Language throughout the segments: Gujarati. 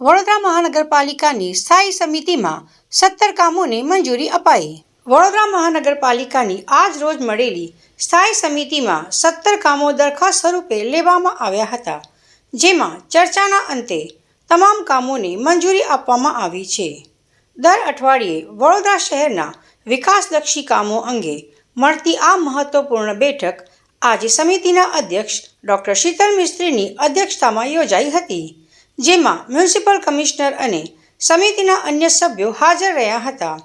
વડોદરા મહાનગરપાલિકાની સ્થાયી સમિતિમાં સત્તર કામોને મંજૂરી અપાઈ. વડોદરા મહાનગરપાલિકાની આજ રોજ મળેલી સ્થાયી સમિતિમાં સત્તર કામો દરખાસ્ત સ્વરૂપે લેવામાં આવ્યા હતા, જેમાં ચર્ચાના અંતે તમામ કામોને મંજૂરી આપવામાં આવી છે. દર અઠવાડિયે વડોદરા શહેરના વિકાસલક્ષી કામો અંગે મળતી આ મહત્વપૂર્ણ બેઠક આજે સમિતિના અધ્યક્ષ ડૉક્ટર શીતલ મિસ્ત્રીની અધ્યક્ષતામાં યોજાઈ હતી. જેમાં મ્યુનિસિપલ કમિશનર અને સમિતિના અન્ય સભ્યો હાજર રહ્યા હતા.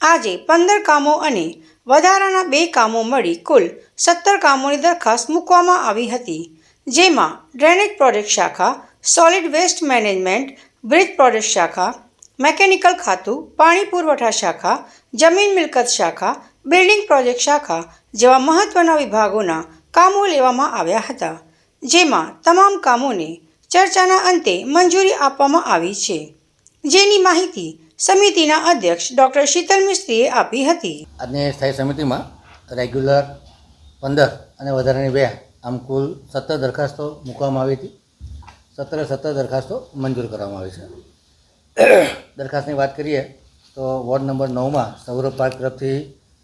આજે પંદર કામો અને વધારાના બે કામો મળી કુલ સત્તર કામોની દરખાસ્ત મૂકવામાં આવી હતી, જેમાં ડ્રેનેજ પ્રોજેક્ટ શાખા, solid waste management, bridge project શાખા, મેકેનિકલ ખાતું, પાણી પુરવઠા શાખા, જમીન મિલકત શાખા, બિલ્ડિંગ પ્રોજેક્ટ શાખા જેવા મહત્ત્વના વિભાગોના કામો લેવામાં આવ્યા હતા, જેમાં તમામ કામોને ચર્ચાના અંતે મંજૂરી આપવામાં આવી છે. જેની માહિતી સમિતિના અધ્યક્ષ ડૉક્ટર શીતલ મિસ્ત્રીએ આપી હતી. આજની સ્થાયી સમિતિમાં રેગ્યુલર પંદર અને વધારાની બે આમ કુલ સત્તર દરખાસ્તો મૂકવામાં આવી હતી. સત્તરે સત્તર દરખાસ્તો મંજૂર કરવામાં આવી છે. દરખાસ્તની વાત કરીએ તો વોર્ડ નંબર નવમાં સૌરભ પાર્ક તરફથી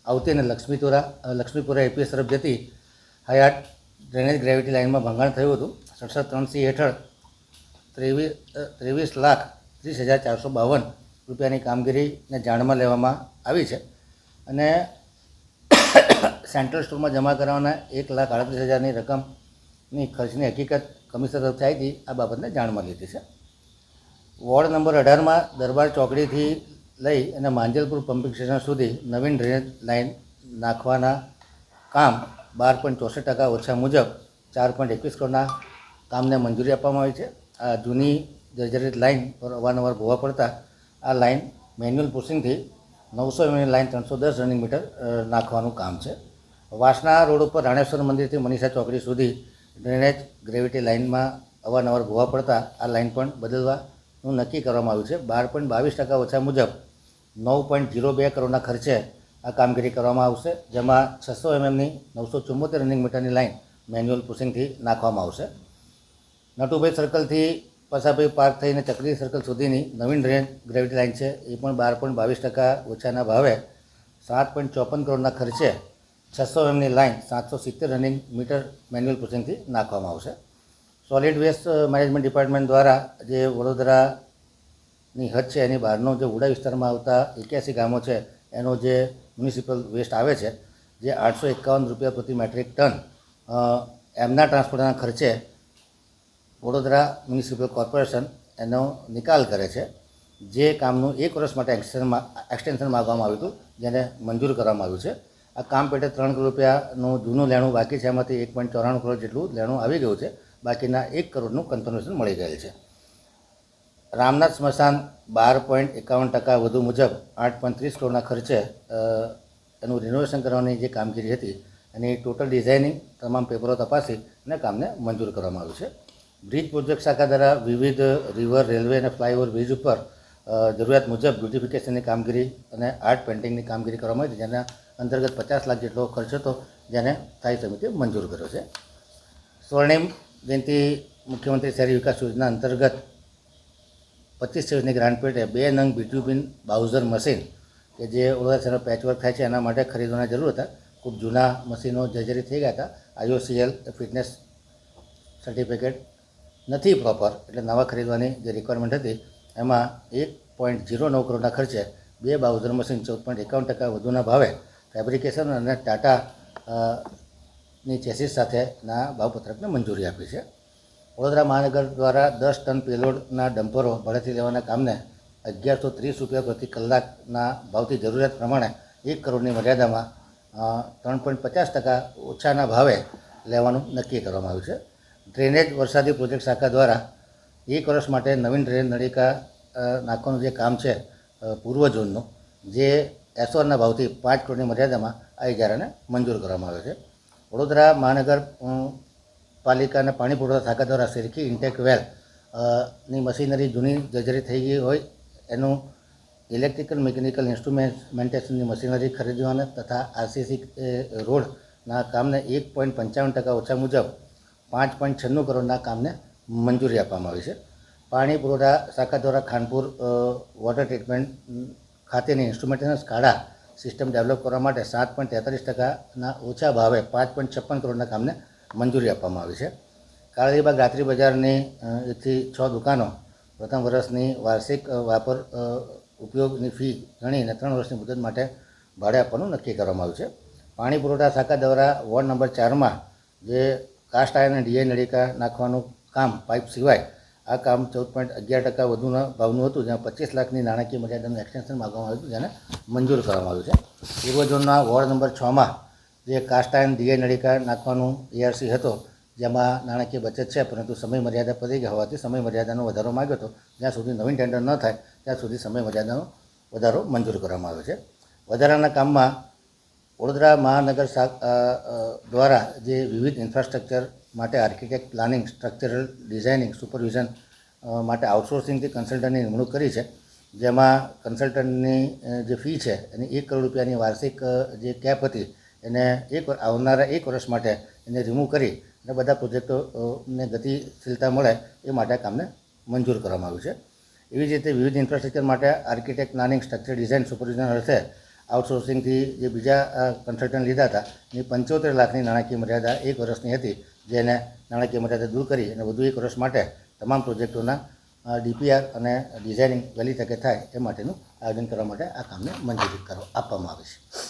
આવતી અને લક્ષ્મીપુરા લક્ષ્મીપુરા એપીએસ તરફ જતી હયાત ડ્રેનેજ ગ્રેવિટી લાઇનમાં ભંગાણ થયું હતું. સડસઠ ત્રણ સી હેઠળ ત્રેવીસ ત્રેવીસ લાખ ત્રીસ હજાર ચારસો બાવન રૂપિયાની કામગીરીને જાણમાં લેવામાં આવી છે. અને સેન્ટ્રલ સ્ટોરમાં જમા કરાવવાના એક લાખ આડત્રીસ હજારની રકમની ખર્ચની હકીકત કમિશનર તરફથી આવી હતી. આ બાબતને જાણમાં લીધી છે. વોર્ડ નંબર અઢારમાં દરબાર ચોકડીથી લઈ અને માંજલપુર પમ્પિંગ સ્ટેશન સુધી નવીન ડ્રેનેજ લાઇન નાખવાના કામ બાર પોઈન્ટ ચોસઠ ટકા ઓછા મુજબ ચાર પોઈન્ટ એકવીસ કરોડના કામને મંજૂરી આપવામાં આવી છે. આ જૂની જર્જરિત લાઇન પર અવારનવાર ભોવા પડતા આ લાઇન મેન્યુઅલ પુશિંગથી નવસો એમની લાઇન ત્રણસો દસ રનિંગ મીટર નાખવાનું કામ છે. વાસણા રોડ ઉપર રાણેશ્વર મંદિરથી મનીષા ચોકડી સુધી ડ્રેનેજ ગ્રેવિટી લાઇનમાં અવારનવાર ભોવા પડતા આ લાઇન પણ બદલવાનું નક્કી કરવામાં આવ્યું છે. બાર પોઈન્ટ બાવીસ ટકા ઓછા મુજબ નવ પોઈન્ટ જીરો બે કરોડના ખર્ચે આ કામગીરી કરવામાં આવશે, જેમાં છસો એમએમની નવસો ચુમ્મોતેર રનિંગ મીટરની લાઇન મેન્યુઅલ પુશિંગથી નાખવામાં આવશે. નટુભાઈ સર્કલથી પસાભાઈ પાર્ક થઈને ચક્રી સર્કલ સુધીની નવીન ડ્રેન ગ્રેવિટી લાઇન છે. એ પણ બાર પોઈન્ટ બાવીસ ટકા ઓછાના ભાવે સાત પોઈન્ટ ચોપન કરોડના ખર્ચે છસો એમની લાઇન સાતસો સિત્તેર રનિંગ મીટર મેન્યુઅલ પુશિંગથી નાખવામાં આવશે. સોલિડ વેસ્ટ મેનેજમેન્ટ ડિપાર્ટમેન્ટ દ્વારા જે વડોદરાની હદ છે, એની બહારનો જે ઉડા વિસ્તારમાં આવતા એક્યાસી ગામો છે, એનો જે મ્યુનિસિપલ વેસ્ટ આવે છે, જે આઠસો એકાવન રૂપિયા પ્રતિ મેટ્રિક ટન એમના ટ્રાન્સપોર્ટના ખર્ચે વડોદરા મ્યુનિસિપલ કોર્પોરેશન એનો નિકાલ કરે છે, જે કામનું એક વર્ષ માટે એક્સટેન્શનમાં એક્સટેન્શન માગવામાં આવ્યું હતું, જેને મંજૂર કરવામાં આવ્યું છે. આ કામ પેટે ત્રણ કરોડ રૂપિયાનું જૂનું લેણું બાકી છે, એમાંથી એક પોઈન્ટ ચોરાણું કરોડ જેટલું લેણું આવી ગયું છે. બાકીના એક કરોડનું કન્ફર્મેશન મળી ગયેલ છે. રામનાથ સ્મશાન બાર પોઈન્ટ એકાવન ટકા વધુ મુજબ આઠ પોઈન્ટ ત્રીસ કરોડના ખર્ચે એનું રિનોવેશન કરવાની જે કામગીરી હતી, એની ટોટલ ડિઝાઇનિંગ તમામ પેપરો તપાસી અને કામને મંજૂર કરવામાં આવ્યું છે. બ્રિજ પ્રોજેક્ટ શાખા દ્વારા વિવિધ રિવર, રેલવે અને ફ્લાયઓવર બ્રિજ ઉપર જરૂરિયાત મુજબ બ્યુટિફિકેશનની કામગીરી અને આર્ટ પેઇન્ટિંગની કામગીરી કરવામાં આવી હતી, જેના અંતર્ગત પચાસ લાખ જેટલો ખર્ચ હતો, જેને સ્થાયી સમિતિએ મંજૂર કર્યો છે. સ્વર્ણિમ જયંતિ મુખ્યમંત્રી શહેરી વિકાસ યોજના અંતર્ગત પચીસ છવ્વીસની ગ્રાન્ટ પેટે બે નંગ બીટ્યુબિન બાઉઝર મશીન, કે જે ઓળખા પેચવર્ક થાય છે, એના માટે ખરીદવાના જરૂર હતા. ખૂબ જૂના મશીનો જર્જરી થઈ ગયા હતા. આઈઓસીએલ ફિટનેસ સર્ટિફિકેટ નથી પ્રોપર એટલે નવા ખરીદવાની જે રિક્વાયરમેન્ટ હતી, એમાં એક પોઈન્ટ ઝીરો નવ કરોડના ખર્ચે બે બાઉઝર મશીન ચૌદ પોઈન્ટ એકાવન ટકા વધુના ભાવે ફેબ્રિકેશન અને ટાટા ની ચેસીસ સાથેના ભાવપત્રકને મંજૂરી આપી છે. વડોદરા મહાનગર દ્વારા દસ ટન પેલોડના ડમ્પરો ભાડેથી લેવાના કામને અગિયારસો ત્રીસ રૂપિયા પ્રતિ કલાકના ભાવથી જરૂરિયાત પ્રમાણે એક કરોડની મર્યાદામાં ત્રણ પોઈન્ટ પચાસ ટકા ઓછાના ભાવે લેવાનું નક્કી કરવામાં આવ્યું છે. ડ્રેનેજ વરસાદી પ્રોજેક્ટ શાખા દ્વારા એક વર્ષ માટે નવીન ડ્રેન નળિકા નાખવાનું જે કામ છે પૂર્વ ઝોનનું, જે એસોરના ભાવથી પાંચ કરોડની મર્યાદામાં આ ઇજારાને મંજૂર કરવામાં આવ્યો છે. વડોદરા મહાનગર પાલિકાના પાણી પુરવઠા શાખા દ્વારા સિરકી ઇન્ટેક વેલની મશીનરી જૂની જર્જરી થઈ ગઈ હોય, એનું ઇલેક્ટ્રિકલ મિકેનિકલ ઇન્સ્ટ્રુમેન્ટેશનની મશીનરી ખરીદવાના તથા આરસીસી રોડના કામને એક પોઈન્ટ પંચાવન ટકા ઓછા મુજબ પાંચ પોઈન્ટ છન્નું કરોડના કામને મંજૂરી આપવામાં આવી છે. પાણી પુરવઠા શાખા દ્વારા ખાનપુર વોટર ટ્રીટમેન્ટ ખાતેની ઇન્સ્ટ્રુમેન્ટેશન સ્કાડા સિસ્ટમ ડેવલપ કરવા માટે સાત પોઈન્ટ તેતાલીસ ટકાના ઓછા ભાવે પાંચ પોઈન્ટ છપ્પન કરોડના કામને મંજૂરી આપવામાં આવી છે. કાળીબાગ રાત્રિ બજારની એથી છ દુકાનો પ્રથમ વર્ષની વાર્ષિક વાપર ઉપયોગની ફી ગણીને ત્રણ વર્ષની મુદત માટે ભાડે આપવાનું નક્કી કરવામાં આવ્યું છે. પાણી પુરવઠા શાખા દ્વારા વોર્ડ નંબર ચારમાં જે કાસ્ટ આયર્ન અને ડીઆઈ નળિકા નાખવાનું કામ પાઇપ સિવાય આ કામ ચૌદ પોઈન્ટ અગિયાર ટકા વધુના ભાવનું હતું જ્યાં પચીસ લાખની નાણાકીય મર્યાદાનું એક્સટેન્શન માગવામાં આવ્યું જેને મંજૂર કરવામાં આવ્યું છે. પૂર્વ વોર્ડ નંબર છમાં જે કાસ્ટ આયર્ન, ડીઆઈ નળિકા નાખવાનું એઆરસી હતો, જેમાં નાણાકીય બચત છે, પરંતુ સમય મર્યાદા પતી ગયા હોવાથી સમય મર્યાદાનો વધારો માગ્યો હતો. જ્યાં સુધી નવીન ટેન્ડર ન થાય, ત્યાં સુધી સમય મર્યાદાનો વધારો મંજૂર કરવામાં આવ્યો છે. વધારાના કામમાં વડોદરા મહાનગર દ્વારા જે વિવિધ ઇન્ફ્રાસ્ટ્રક્ચર માટે architect planning structural designing supervision માટે આઉટસોર્સિંગથી કન્સલ્ટન્ટની નિમણૂક કરી છે, જેમાં કન્સલ્ટન્ટની જે ફી છે, એની એક કરોડ રૂપિયાની વાર્ષિક જે કેપ હતી, એને એક આવનારા એક વર્ષ માટે એને રિમૂવ કરી અને બધા પ્રોજેક્ટોને ગતિશીલતા મળે એ માટે કામને મંજૂર કરવામાં આવ્યું છે. એવી જ રીતે વિવિધ ઇન્ફ્રાસ્ટ્રક્ચર માટે architect planning structure design supervision અર્થે આઉટસોર્સિંગથી જે બીજા કન્સલ્ટન્ટ લીધા હતા, એની પંચોતેર લાખની નાણાકીય મર્યાદા એક વર્ષની હતી જેને નાણાકીય મર્યાદા દૂર કરી અને વધુ એક વર્ષ માટે તમામ પ્રોજેક્ટોના ડીપીઆર અને ડિઝાઇનિંગ વહેલી તકે થાય એ માટેનું આયોજન કરવા માટે આ કામને મંજૂરી કરવા આપવામાં આવી છે.